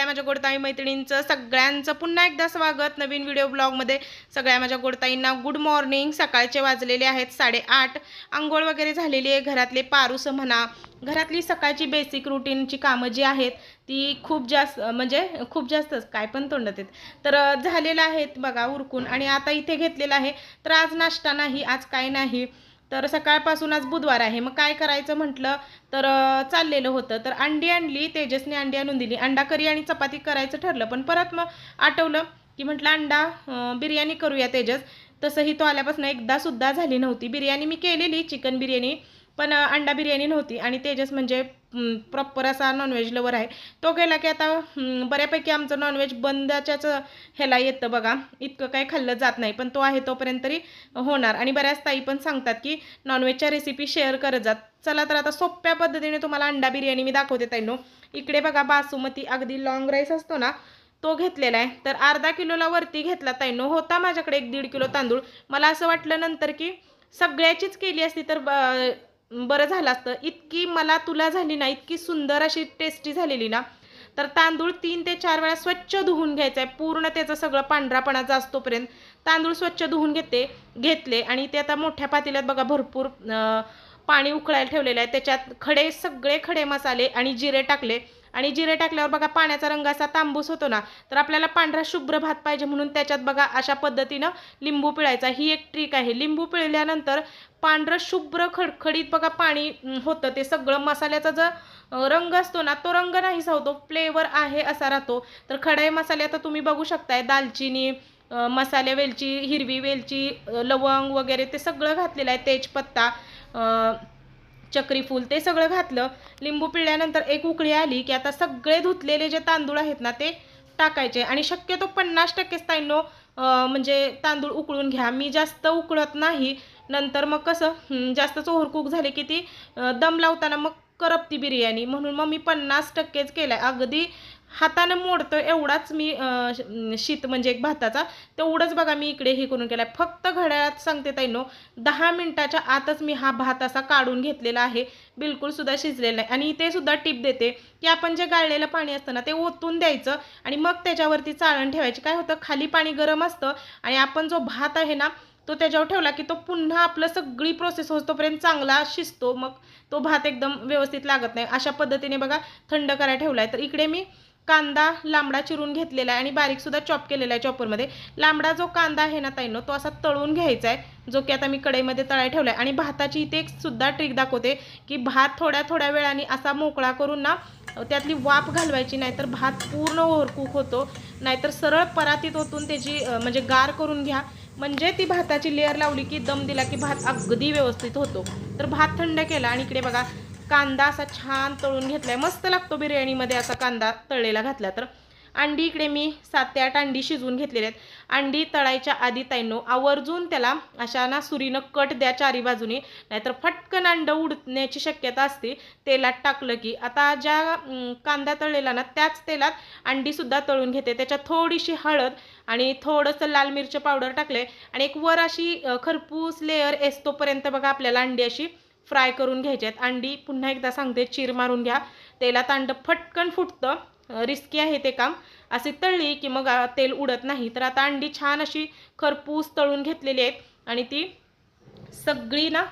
सगळ्या माझ्या गोडताई मैत्रिणींचं सगळ्यांचं पुन्हा एकदा स्वागत नवीन व्हिडिओ ब्लॉगमध्ये सगळ्या माझ्या गोडताईंना गुड मॉर्निंग सकाळचे वाजलेले आहेत साडेआठ. आंघोळ वगैरे झालेली आहे घरातले पारूस म्हणा. घरातली सकाळची बेसिक रुटीनची कामं जी आहेत ती खूप जास्त म्हणजे खूप जास्तच काय पण तोंडात येत. तर झालेलं आहेत बघा उरकून. आणि आता इथे घेतलेलं आहे तर आज नाश्ता नाही आज काय नाही. तर सकाळपासून आज बुधवार आहे. मग काय करायचं म्हटलं तर चाललेलं होतं. तर अंडी आणली तेजसने अंडी आणून दिली. अंडा करी आणि चपाती करायचं ठरलं. पण परत मग आठवलं की म्हटलं अंडा बिर्याणी करूया तेजस. तसंही तो आल्यापासून एकदा सुद्धा झाली नव्हती. बिर्याणी मी केलेली चिकन बिर्याणी. पण अंडा बिर्याणी नव्हती. आणि तेजस म्हणजे प्रॉपर असा नॉनव्हेज लवर आहे. तो गेला की आता बऱ्यापैकी आमचं नॉनव्हेज बंदाच्याच ह्याला येतं बघा. इतकं काही खाल्लं जात नाही पण तो आहे तोपर्यंत तरी होणार. आणि बऱ्याच ताई पण सांगतात की नॉनव्हेजच्या रेसिपी शेअर करत जात चला तर आता सोप्या पद्धतीने तुम्हाला अंडा बिर्याणी मी दाखवते ताईनो. इकडे बघा बासुमती अगदी लॉंग राईस असतो ना तो घेतलेला आहे. तर अर्धा किलोला वरती घेतला ताईनो. होता माझ्याकडे एक दीड किलो तांदूळ. मला असं वाटलं नंतर की सगळ्याचीच केली असती तर ब- बरं झालं असतं. इतकी मला तुला झाली ना इतकी सुंदर अशी टेस्टी झालेली ना तर तांदूळ तीन ते चार वेळा स्वच्छ धुवून घ्यायचं आहे पूर्ण त्याचं सगळं पांढरापणा जास्तोपर्यंत तांदूळ स्वच्छ धुवून घेते घेतले आणि ते आता मोठ्या पातेल्यात बघा भरपूर पाणी उकळायला ठेवलेलं आहे. त्याच्यात खडे सगळे खडे मसाले आणि जिरे टाकले. आणि जिरे टाकल्यावर बघा पाण्याचा रंग असा तांबूस होतो ना तर आपल्याला पांढरा शुभ्र भात पाहिजे म्हणून त्याच्यात बघा अशा पद्धतीनं लिंबू पिळायचा. ही एक ट्रिक आहे. लिंबू पिळल्यानंतर पांढरं शुभ्र खडखडीत बघा पाणी होतं. ते सगळं मसाल्याचा जो रंग असतो ना तो रंग नाहीसा होतो. फ्लेवर आहे असा राहतो. तर खडे मसाले आता तुम्ही बघू शकताय. दालचिनी मसाले वेलची हिरवी वेलची लवंग वगैरे ते सगळं घातलेलं आहे. तेजपत्ता चक्रीफूल ते सगळं घातलं. लिंबू पिळल्यानंतर एक उकळी आली की आता सगळे धुतलेले जे तांदूळ आहेत ना ते टाकायचे. आणि शक्यतो पन्नास टक्केच ताईंनो म्हणजे तांदूळ उकळून घ्या. मी जास्त उकळत नाही. नंतर मग कसं जास्त जास्तच ओव्हरकुक झाले की ती दम लावताना मग करपती बिर्याणी. म्हणून मग मी पन्नास टक्केच केलं आहे अगदी हातानं मोडतो एवढाच मी शीत म्हणजे एक भाताचा. तेवढंच बघा मी इकडे हे करून केलं आहे फक्त घड्याळात सांगते ताईनो दहा मिनटाच्या आतच मी हा भात असा काढून घेतलेला आहे. बिलकुलसुद्धा शिजलेला नाही. आणि ते सुद्धा टिप देते की आपण जे गाळलेलं पाणी असतं ना ते ओतून द्यायचं आणि मग त्याच्यावरती चाळण ठेवायची. काय होतं? खाली पाणी गरम असतं आणि आपण जो भात आहे ना तो त्याच्यावर ठेवला की तो पुन्हा आपलं सगळी प्रोसेस होतोपर्यंत चांगला शिजतो. मग तो भात एकदम व्यवस्थित लागत नाही. अशा पद्धतीने बघा थंड करायला ठेवला आहे तर इकडे मी कांदा लांबडा चिरून घेतलेला आहे आणि बारीकसुद्धा चॉप केलेला आहे चॉपरमध्ये. लांबडा जो कांदा आहे ना ताईनो तो असा तळून घ्यायचा आहे जो की आता मी कढईमध्ये तळाय ठेवला आहे आणि भाताची इथे एक सुद्धा ट्रिक दाखवते की भात थोड्या थोड्या वेळाने असा मोकळा करून ना त्यातली वाफ घालवायची नाहीतर भात पूर्ण ओव्हरकूक होतो नाहीतर सरळ परातीत ओतून त्याची म्हणजे गार करून घ्या. म्हणजे ती भाताची लेअर लावली की दम दिला की भात अगदी व्यवस्थित होतो. तर भात थंड केला आणि इकडे बघा कांदा असा छान तळून घेतला आहे मस्त लागतो बिर्याणीमध्ये असा कांदा तळलेला घातला तर. अंडी इकडे मी सात ते आठ अंडी शिजवून घेतलेले आहेत. अंडी तळायच्या आधी ताईनो आवर्जून त्याला अशा ना सुरीनं कट द्या चारी बाजूनी. नाहीतर फटकन अंड उडण्याची शक्यता असते. तेलात टाकलं की आता ज्या कांदा तळलेला ना त्याच तेलात अंडीसुद्धा तळून घेते. त्याच्यात थोडीशी हळद आणि थोडंसं लाल मिरचं पावडर टाकले आणि एक वर अशी खरपूस लेअर येस्तोपर्यंत बघा आपल्याला अंडी अशी फ्राय करून घ्यायचे आहेत अंडी पुन्हा एकदा सांगते चीर मारून घ्या. तेलात अंड फटकन फुटतं. रिस्की आहे ते काम. असे तळली की मग तेल उडत नाही. तर आता अंडी छान अशी खरपूस तळून घेतलेली आहेत. आणि ती सगळी ना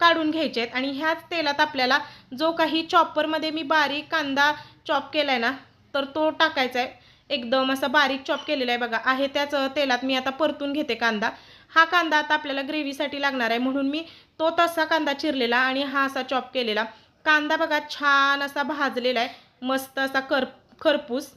काढून घ्यायची आहेत आणि ह्याच तेलात आपल्याला जो काही चॉपरमध्ये मी बारीक कांदा चॉप केला आहे ना तर तो टाकायचा आहे एकदम असा बारीक चॉप केलेला आहे बघा. आहे त्याच तेलात मी आता परतून घेते कांदा. हा कांदा आता आपल्याला ग्रेव्हीसाठी लागणार आहे. म्हणून मी तो तसा कांदा चिरलेला आणि हा असा चॉप केलेला. कांदा बघा छान असा भाजलेला आहे. मस्त असा कर खरपूस.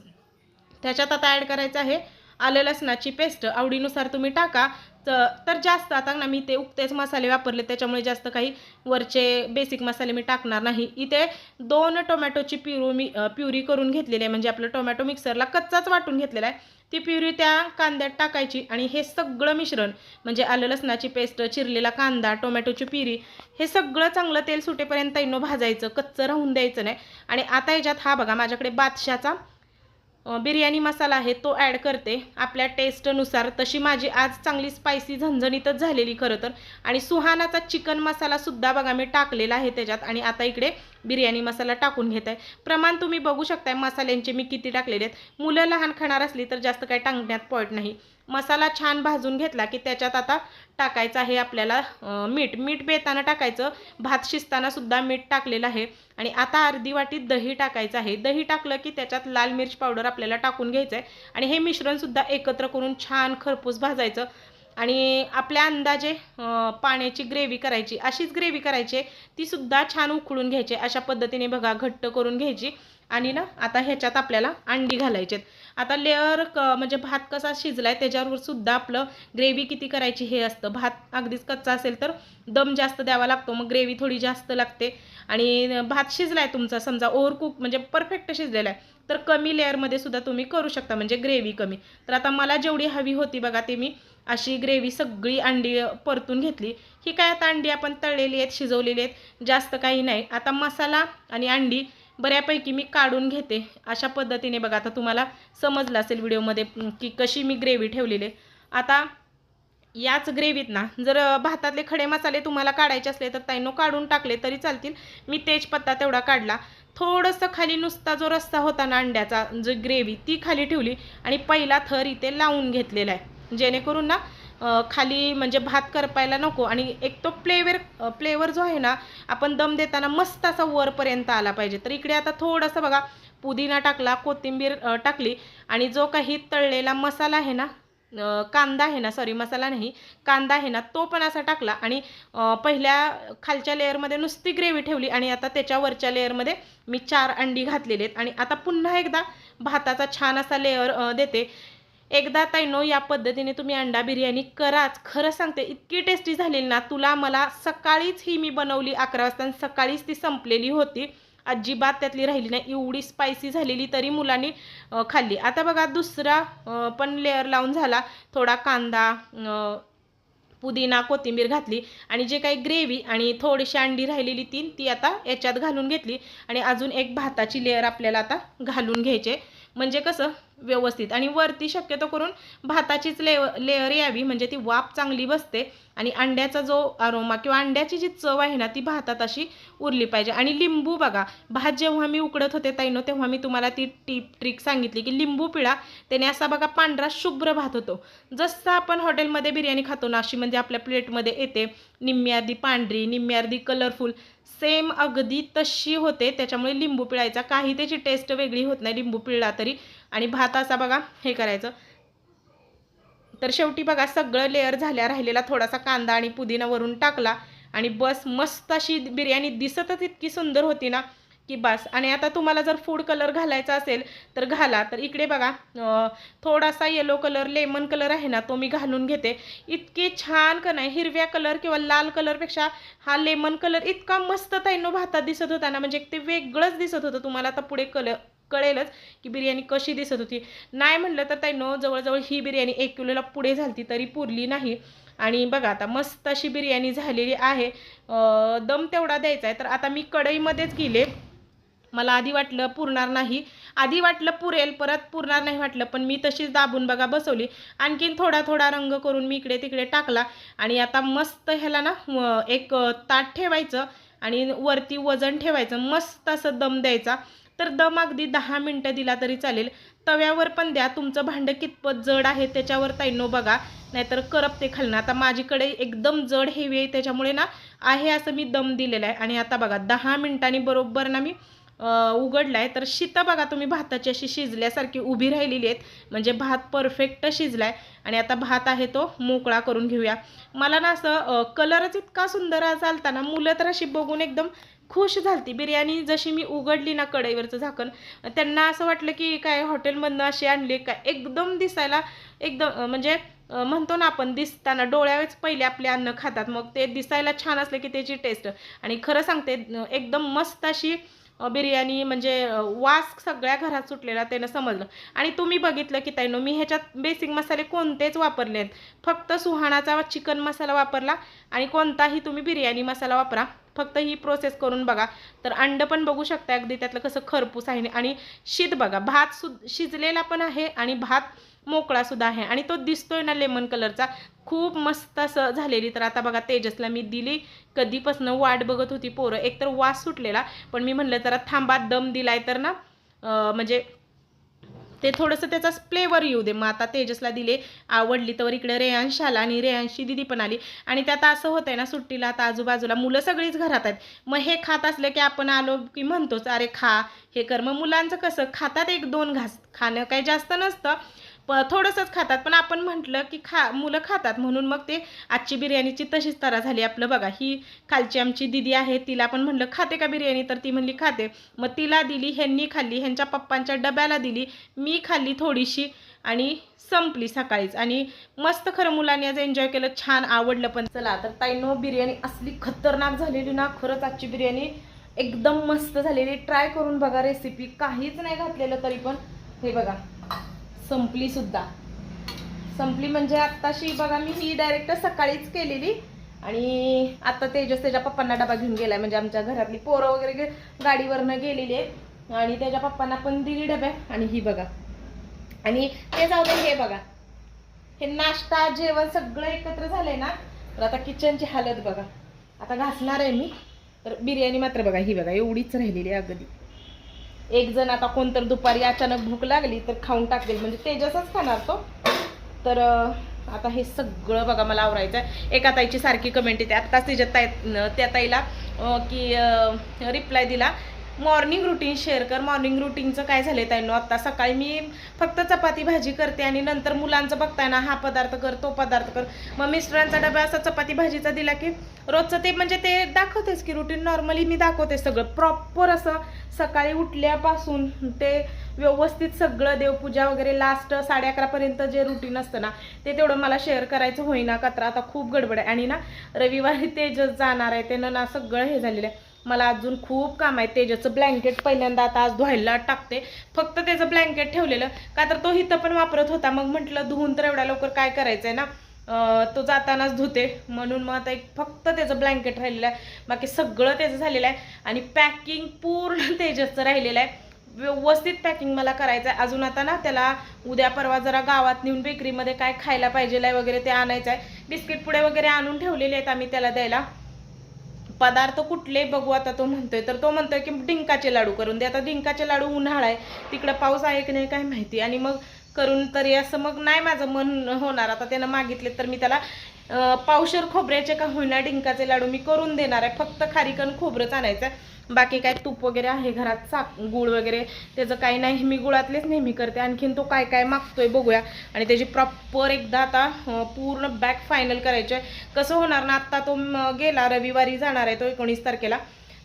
त्याच्यात आता ॲड करायचं आहे आलं लसणाची पेस्ट आवडीनुसार तुम्ही टाका. तर जास्त आता ना मी ते उकतेच मसाले वापरले त्याच्यामुळे जास्त काही वरचे बेसिक मसाले मी टाकणार नाही. इथे दोन टोमॅटोची प्युरू मी प्युरी करून घेतलेली आहे. म्हणजे आपलं टोमॅटो मिक्सरला कच्चाच वाटून घेतलेला आहे. ती प्युरी त्या कांद्यात टाकायची आणि हे सगळं मिश्रण म्हणजे आलं लसणाची पेस्ट चिरलेला कांदा टोमॅटोची प्युरी हे सगळं चांगलं तेल सुटेपर्यंत इनो भाजायचं कच्चं राहून द्यायचं नाही. आणि आता याच्यात हा बघा माझ्याकडे बादशाचा बिर्याणी मसाला आहे तो ॲड करते. आपल्या टेस्टनुसार तशी माझी आज चांगली स्पायसी झणझणीतच झालेली खरं तर. आणि सुहानाचा चिकन मसालासुद्धा बघा मी टाकलेला आहे त्याच्यात. आणि आता इकडे बिर्याणी मसाला टाकून घेत आहे. प्रमाण तुम्ही बघू शकताय मसाल्यांचे मी किती टाकलेले आहेत. मुलं लहान खाणार असली तर जास्त काय टाकण्यात पॉईंट नाही. मसाला छान भाजून घेतला की त्याच्यात आता टाकायचं आहे आपल्याला मीठ. मीठ बेताना टाकायचं. भात शिजताना सुद्धा मीठ टाकलेलं आहे. आणि आता अर्धी वाटी दही टाकायचं आहे. दही टाकलं की त्याच्यात लाल मिर्च पावडर आपल्याला टाकून घ्यायचं आहे आणि हे मिश्रणसुद्धा एकत्र करून छान खरपूस भाजायचं. आणि आपल्या अंदाजे पाण्याची ग्रेव्ही करायची. अशीच ग्रेव्ही करायची. आहे. ती सुद्धा छान उकळून घ्यायची. अशा पद्धतीने बघा घट्ट करून घ्यायची. आणि ना आता ह्याच्यात आपल्याला अंडी घालायचे आहेत. आता लेअर क म्हणजे भात कसा शिजलाय त्याच्यावर सुद्धा आपलं ग्रेव्ही किती करायची हे असतं. भात अगदीच कच्चा असेल तर दम जास्त द्यावा लागतो. मग ग्रेव्ही थोडी जास्त लागते. आणि भात शिजला आहे तुमचा समजा ओव्हरकुक म्हणजे परफेक्ट शिजलेला आहे तर कमी लेअरमध्ये सुद्धा तुम्ही करू शकता म्हणजे ग्रेव्ही कमी. तर आता मला जेवढी हवी होती बघा ते मी अशी ग्रेव्ही सगळी अंडी परतून घेतली. ही काय आता अंडी आपण तळलेली आहेत शिजवलेली आहेत जास्त काही नाही. आता मसाला आणि अंडी बऱ्यापैकी मी काढून घेते. अशा पद्धतीने बघा आता तुम्हाला समजलं असेल व्हिडिओमध्ये की कशी मी ग्रेव्ही ठेवलेली आहे. आता याच ग्रेव्हीत ना जर भातातले खडे मसाले तुम्हाला काढायचे असले तर ताईनो काढून टाकले तरी चालतील. मी तेजपत्ता तेवढा काढला. थोडंसं खाली नुसता जो रस्सा होता ना अंड्याचा जो ग्रेव्ही ती खाली ठेवली आणि पहिला थर इथे लावून घेतलेला आहे. जेणेकरून ना खाली म्हणजे भात करपायला नको आणि एक तो फ्लेवर फ्लेवर जो आहे ना आपण दम देताना मस्त असा वरपर्यंत आला पाहिजे. तर इकडे आता थोडासा बघा पुदिना टाकला कोथिंबीर टाकली आणि जो काही तळलेला मसाला आहे ना कांदा आहे ना सॉरी मसाला नाही कांदा आहे ना तो पण असा टाकला आणि पहिल्या खालच्या लेअरमध्ये नुसती ग्रेव्ही ठेवली आणि आता त्याच्या वरच्या लेअरमध्ये मी चार अंडी घातलेली आहेत. आणि आता पुन्हा एकदा भाताचा छान असा लेअर देते. एकदा ताईनो या पद्धतीने तुम्ही अंडा बिर्याणी कराच. खरं सांगते इतकी टेस्टी झालेली ना तुला मला सकाळीच ही मी बनवली अकरा वाजता सकाळीच ती संपलेली होती. अजिबात त्यातली राहिली नाही एवढी स्पायसी झालेली तरी मुलांनी खाल्ली. आता बघा दुसरा पण लेअर लावून झाला. थोडा कांदा पुदिना कोथिंबीर घातली आणि जे काही ग्रेव्ही आणि थोडीशी अंडी राहिलेली तीन ती आता याच्यात घालून घेतली. आणि अजून एक भाताची लेअर आपल्याला आता घालून घ्यायचे म्हणजे कसं व्यवस्थित. आणि वरती शक्यतो करून भाताचीच लेव लेअर यावी म्हणजे ती वाफ चांगली बसते आणि अंड्याचा जो अरोमा किंवा अंड्याची जी चव आहे ना ती भातात अशी उरली पाहिजे. आणि लिंबू बघा भात जेव्हा मी उकडत होते ताईनो तेव्हा मी तुम्हाला ती टीप ट्रिक सांगितली की लिंबू पिळा त्याने असा बघा पांढरा शुभ्र भात होतो. जसं आपण हॉटेलमध्ये बिर्याणी खातो ना अशी म्हणजे आपल्या प्लेटमध्ये येते निम्मी अर्धी पांढरी निम्मी अर्धी कलरफुल सेम अगदी तशी होते त्याच्यामुळे लिंबू पिळायचा. काही त्याची टेस्ट वेगळी होत नाही लिंबू पिळला तरी. आणि भात असा बघा हे करायचं. तर शेवटी बघा सगळं लेअर झाल्या राहिलेला थोडासा कांदा आणि पुदिना वरून टाकला आणि बस मस्त अशी बिर्याणी दिसतच इतकी सुंदर होती ना की बस. आणि आता तुम्हाला जर फूड कलर घालायचा असेल तर घाला. तर इकडे बघा थोडासा येलो कलर लेमन कलर आहे ना तो मी घालून घेते. इतकी छान का नाही हिरव्या कलर किंवा लाल कलरपेक्षा हा लेमन कलर इतका मस्त ताईनो भातात दिसत होता ना म्हणजे ते वेगळंच दिसत होतं. तुम्हाला आता पुढे कलर कळेलच की बिर्याणी कशी दिसत होती. नाही म्हणलं तर ताईनो जवळजवळ ही बिर्याणी एक किलोला पुढे झालती तरी पुरली नाही. आणि बघा आता मस्त अशी बिर्याणी झालेली आहे. दम तेवढा द्यायचा आहे. तर आता मी कढईमध्येच गेले. मला आधी वाटलं पुरणार नाही. आधी वाटलं पुरेल परत पुरणार नाही वाटलं पण मी तशीच दाबून बघा बसवली. आणखीन थोडा थोडा रंग करून मी इकडे तिकडे टाकला. आणि आता मस्त ह्याला ना एक ताट ठेवायचं आणि वरती वजन ठेवायचं. मस्त असं दम द्यायचा. तर दम अगदी दहा मिनटं दिला तरी चालेल. तव्यावर पण द्या. तुमचं भांडं कितपत जड आहे त्याच्यावर ताईनो बघा. नाहीतर करपते खालनं. आता माझीकडे एकदम जड हेवी आहे त्याच्यामुळे ना आहे असं मी दम दिलेला आहे. आणि आता बघा दहा मिनटांनी बरोबर ना मी उघडला आहे तर शीतं बघा तुम्ही भाताची अशी शिजल्यासारखी उभी राहिलेली आहेत. म्हणजे भात परफेक्ट शिजला आहे आणि आता भात आहे तो मोकळा करून घेऊया. मला ना असं कलरच इतका सुंदर चालता ना मुलं तर अशी बघून एकदम खुश झालती. बिर्याणी जशी मी उघडली ना कढईवरचं झाकण त्यांना असं वाटलं की काय हॉटेलमधनं अशी आणली काय एकदम दिसायला एकदम म्हणजे म्हणतो ना आपण दिसताना डोळ्यावेच पहिले आपले अन्न खातात. मग ते दिसायला छान असलं की त्याची टेस्ट आणि खरं सांगते एकदम मस्त अशी बिर्याणी म्हणजे वास सगळ्या घरात सुटलेला त्यानं समजलं. आणि तुम्ही बघितलं की ताईनो मी ह्याच्यात बेसिक मसाले कोणतेच वापरले आहेत फक्त सुहाणाचा चिकन मसाला वापरला आणि कोणताही तुम्ही बिर्याणी मसाला वापरा. फक्त ही प्रोसेस करून बघा. तर अंड पण बघू शकता अगदी त्यातलं कसं खरपूस आहे आणि शीत बघा. भात सु शिजलेला पण आहे आणि भात मोकळासुद्धा आहे. आणि तो दिसतोय ना लेमन कलरचा खूप मस्त असं झालेली. तर आता बघा तेजसला मी दिली. कधीपासून वाट बघत होती पोरं. एकतर वास सुटलेला पण मी म्हणलं जरा थांबा दम दिलाय तर ना. म्हणजे ते थोडंसं त्याचा फ्लेवर येऊ दे. मग आता तेजसला दिले. आवडली तर इकडे रेयांश आला आणि रेयांशी दिदी पण आली. आणि त्यात असं होतंय ना सुट्टीला आता आजूबाजूला मुलं सगळीच घरात आहेत. मग हे खात असलं की आपण आलो की म्हणतोच अरे खा हे कर. मग मुलांचं कसं खातात एक दोन घास. खाणं काही जास्त नसतं. प थोडंसंच खातात. पण आपण म्हटलं की खा मुलं खातात म्हणून मग ते आजची बिर्याणीची तशीच तरा झाली. आपलं बघा ही खालची आमची दिदी आहे तिला पण म्हणलं खाते का बिर्याणी? तर ती म्हणली खाते. मग तिला दिली ह्यांनी खाल्ली ह्यांच्या पप्पांच्या डब्याला दिली मी खाल्ली थोडीशी आणि संपली सकाळीच. आणि मस्त खरं मुलांनी आज एन्जॉय केलं छान आवडलं पण. चला तर ताईनो बिर्याणी असली खतरनाक झालेली ना खरंच आजची बिर्याणी एकदम मस्त झालेली. ट्राय करून बघा रेसिपी काहीच नाही घातलेलं तरी पण. हे बघा. संपली सुद्धा. संपली म्हणजे आत्ताशी बघा मी ही डायरेक्ट सकाळीच केलेली. आणि आता तेजस त्याच्या पप्पांना डबा घेऊन गेलाय. म्हणजे आमच्या घरातली पोरं वगैरे गाडीवरनं गेलेली आहेत आणि त्याच्या पप्पांना पण दिली डब्या आणि ही बघा. आणि ते जाऊ दे हे बघा. हे नाश्ता जेवण सगळं एकत्र झालंय ना तर आता किचनची हालत बघा. आता घासणार आहे मी. तर बिर्याणी मात्र बघा ही बघा एवढीच राहिलेली आहे अगदी. एक जण आता कोणतर दुपारी अचानक भूक लागली तर खाऊन टाकतील म्हणजे तेजसच खाणार तो. तर आता हे सगळं बघा मला आवरायचं आहे एका ताईची सारखी कमेंट येते. आत्ताच तिच्या ताई त्या ताईला अं, की रिप्लाय दिला. मॉर्निंग रुटीन शेअर कर. मॉर्निंग रुटीनचं काय झालं ताईनो? आत्ता सकाळी मी फक्त चपाती भाजी करते आणि नंतर मुलांचं बघताय ना हा पदार्थ कर तो पदार्थ कर. मग मिस्टरांचा डबा असा चपाती भाजीचा दिला की रोजचं ते म्हणजे ते दाखवतेस की रुटीन नॉर्मली मी दाखवते सगळं. प्रॉपर असं सकाळी उठल्यापासून ते व्यवस्थित सगळं देवपूजा वगैरे लास्ट साडे अकरापर्यंत जे रुटीन असतं ना ते तेवढं मला शेअर करायचं. होईना का तर आता खूप गडबड आहे. आणि ना रविवारी तेजस जाणार आहे त्यानं ना सगळं हे झालेलं आहे. मला अजून खूप काम आहे. तेजसचं ब्लँकेट पहिल्यांदा आता आज धुवायला टाकते. फक्त त्याचं ब्लँकेट ठेवलेलं. का तर तो इथं पण वापरत होता. मग म्हटलं धुवून तर एवढ्या लवकर काय करायचंय ना? तो जातानाच धुते. म्हणून मग आता एक फक्त त्याचं ब्लँकेट राहिलेलं आहे. बाकी सगळं त्याचं झालेलं आहे. आणि पॅकिंग पूर्ण तेजसचं राहिलेलं आहे. व्यवस्थित पॅकिंग मला करायचं आहे अजून आता ना त्याला उद्या परवा जरा गावात नेऊन बेकरीमध्ये काय खायला पाहिजे आहे वगैरे ते आणायचं आहे बिस्किट पुडे वगैरे आणून ठेवलेले आहेत आम्ही त्याला द्यायला. पदार्थ कुठले बघू आता तो म्हणतोय. तर तो म्हणतोय की डिंकाचे लाडू करून दे. आता डिंकाचे लाडू उन्हाळा आहे. तिकडं पाऊस आहे की नाही काय माहिती. आणि मग करून तरी असं मग नाही माझं मन होणार. आता त्यानं मागितले तर मी त्याला पावशर खोबऱ्याचे का होईना डिंकाचे लाडू मी करून देणार आहे. फक्त खारीकन खोबरंच आणायचं आहे. बाकी काय तूप वगैरे आहे घरात साक गुळ वगैरे त्याचं काही नाही मी गुळातलेच नेहमी करते. आणखीन तो काय काय मागतोय बघूया. आणि त्याची प्रॉपर एकदा आता पूर्ण बॅग फायनल करायची आहे. कसं होणार ना आत्ता तो गेला रविवारी जाणार आहे तो एकोणीस तारखेला.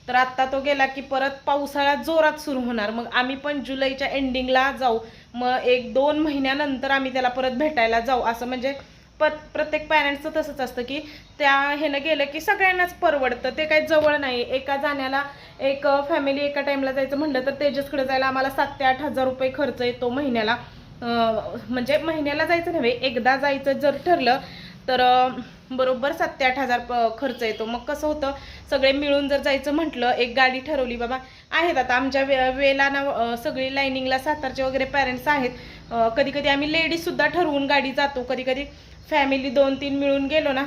तर आत्ता तो गेला की परत पावसाळा जोरात सुरू होणार. मग आम्ही पण जुलैच्या एंडिंगला जाऊ. मग एक दोन महिन्यानंतर आम्ही त्याला परत भेटायला जाऊ. असं म्हणजे प प्रत्येक पॅरेंट्सचं तसंच असतं की त्या ह्यानं गेलं की सगळ्यांनाच परवडतं. ते काही जवळ नाही. एका जाण्याला एक फॅमिली एका टाईमला जायचं म्हणलं तर तेजसकडे जायला आम्हाला सात ते आठ हजार रुपये खर्च येतो महिन्याला. म्हणजे महिन्याला जायचं नव्हे एकदा जायचं जर ठरलं तर बरोबर सात ते आठ हजार प- खर्च येतो. मग कसं होतं सगळे मिळून जर जायचं म्हटलं एक गाडी ठरवली बाबा आहेत आता आमच्या वे वेला ना सगळी लाईनिंगला सातारचे वगैरे पॅरेंट्स आहेत. कधी कधी आम्ही लेडीजसुद्धा ठरवून गाडी जातो. कधी कधी फॅमिली दोन तीन मिळून गेलो ना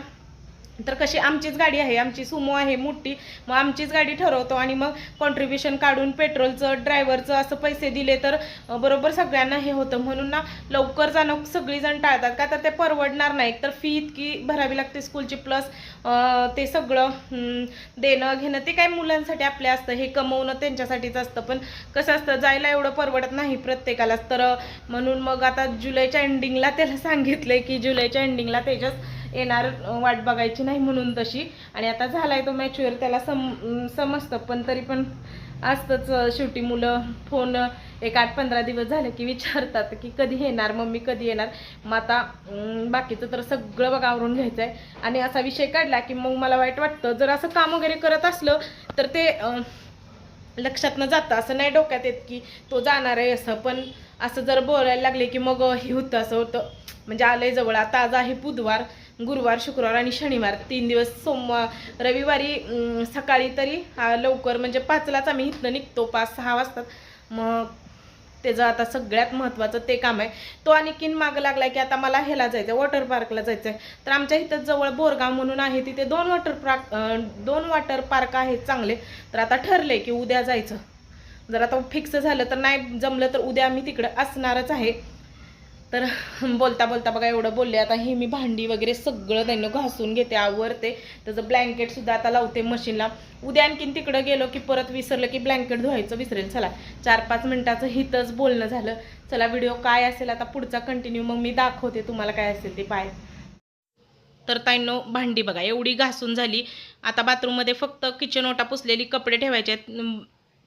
तर कशी आमचीच गाडी आहे आमची सुमो आहे मोठी. मग आमचीच गाडी ठरवतो आणि मग कॉन्ट्रीब्युशन काढून पेट्रोलचं ड्रायव्हरचं असं पैसे दिले तर बरोबर सगळ्यांना हे होतं. म्हणून ना लवकर जाणं सगळीजण टाळतात. का तर ते परवडणार नाही. तर फी इतकी भरावी लागते स्कूलची प्लस ते सगळं देणं घेणं ते काय मुलांसाठी आपल्या असतं. हे कमवणं त्यांच्यासाठीच असतं. पण कसं असतं जायला एवढं परवडत नाही प्रत्येकालाच. तर म्हणून मग आता जुलैच्या एंडिंगला त्याला सांगितलं की जुलैच्या एंडिंगला त्याच्याच येणार वाट बघायची नाही म्हणून तशी. आणि आता झालाय तो मॅच्युअर त्याला सम समजतं पण तरी पण असतंच शेवटी मुलं फोन एक आठ पंधरा दिवस झाले की विचारतात की कधी येणार मम्मी कधी येणार. मग आता बाकीचं तर सगळं बघा आवरून घ्यायचं आहे आणि असा विषय काढला की मग मला वाईट वाटतं जर असं काम वगैरे करत असलं तर ते लक्षात न जातं. असं नाही डोक्यात येत की तो जाणार आहे असं पण असं जर बोलायला लागले की मग हे होतं असं होतं. म्हणजे आलंय जवळ. आता आज आहे बुधवार. गुरुवार शुक्रवार आणि शनिवार तीन दिवस सोमवार रविवारी सकाळी तरी लवकर म्हणजे पाचलाच आम्ही इथनं निघतो पाच सहा वाजतात मग त्याचं आता सगळ्यात महत्त्वाचं ते काम आहे. तो आणखीन मागं लागला की आता मला ह्याला जायचं आहे वॉटर पार्कला जायचं आहे तर आमच्या इथं जवळ बोरगाव म्हणून आहे तिथे दोन वॉटर पार्क दोन वॉटर पार्क आहेत चांगले. तर आता ठरले की उद्या जायचं. जर आता फिक्स झालं तर नाही जमलं तर उद्या आम्ही तिकडं असणारच आहे. तर बोलता बोलता बघा एवढं बोलले. आता हे मी भांडी वगैरे सगळं त्यांना घासून घेते आवरते. त्याचं ब्लँकेट सुद्धा आता लावते मशीनला उद्या आणखीन तिकडं गेलो की परत विसरलं की ब्लँकेट धुवायचं विसरेल. चला चार पाच मिनिटाचं हितच बोलणं झालं. चला व्हिडिओ काय असेल आता पुढचा कंटिन्यू मग मी दाखवते तुम्हाला काय असेल ते पाय. तर ताईंनो भांडी बघा एवढी घासून झाली. आता बाथरूममध्ये फक्त किचन ओटा पुसलेली कपडे ठेवायचे आहेत.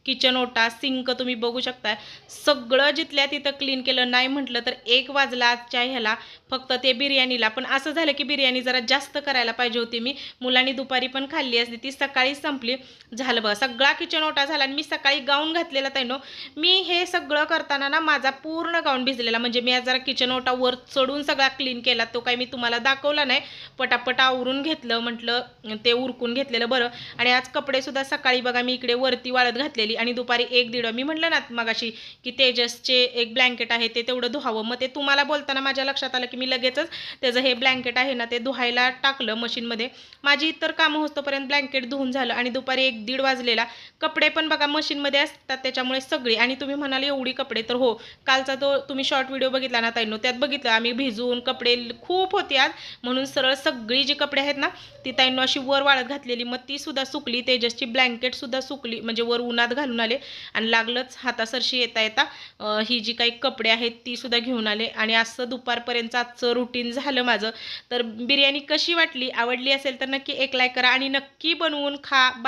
किचन ओटा सिंक तुम्ही बघू शकता सगळं जिथल्या तिथं क्लीन केलं नाही म्हटलं तर एक वाजला आजच्या ह्याला. फक्त ते बिर्याणीला. पण असं झालं की बिर्याणी जरा जास्त करायला पाहिजे होती मी. मुलांनी दुपारी पण खाल्ली असली ती सकाळी संपली. झालं बघ सगळा किचन ओटा झाला आणि मी सकाळी गाऊन घातलेला ताईनो मी हे सगळं करताना ना माझा पूर्ण गाऊन भिजलेला. म्हणजे मी आज जरा किचन ओटा वर चढून सगळा क्लीन केला तो काही मी तुम्हाला दाखवला नाही. पटापट आवरून घेतलं म्हटलं ते उरकून घेतलेलं बरं. आणि आज कपडेसुद्धा सकाळी बघा मी इकडे वरती वाळत घातलेली आणि दुपारी एक दीड मी म्हटलं ना मगाशी की तेजसचे एक ब्लँकेट आहे ते तेवढं धुवावं. मग ते तुम्हाला बोलताना माझ्या लक्षात आलं की मी लगेचच त्याचं हे ब्लँकेट आहे ना ते धुवायला टाकलं मशीनमध्ये माझी इतर कामं होतोपर्यंत ब्लँकेट धुवून झालं आणि दुपारी एक दीड वाजलेला. कपडे पण बघा मशीनमध्ये असतात त्याच्यामुळे सगळी. आणि तुम्ही म्हणाले एवढी कपडे तर हो कालचा तो तुम्ही शॉर्ट व्हिडिओ बघितला ना ताईनो? त्यात बघितलं आम्ही भिजवून कपडे खूप होते आज. म्हणून सरळ सगळी जी कपडे आहेत ना ती ताईंनो अशी वर वाळत घातलेली. मग ती सुद्धा सुकली तेजसची ब्लँकेट सुद्धा सुकली. म्हणजे वर उन्हात घालून आले. आणि लागलंच हातासरशी येता येता ही जी काही कपडे आहेत ती सुद्धा घेऊन आले. आणि असं दुपारपर्यंत आजचं रुटीन झालं माझं. तर बिर्याणी कशी वाटली? आवडली असेल तर नक्की एक लाईक करा आणि नक्की बनवून खा.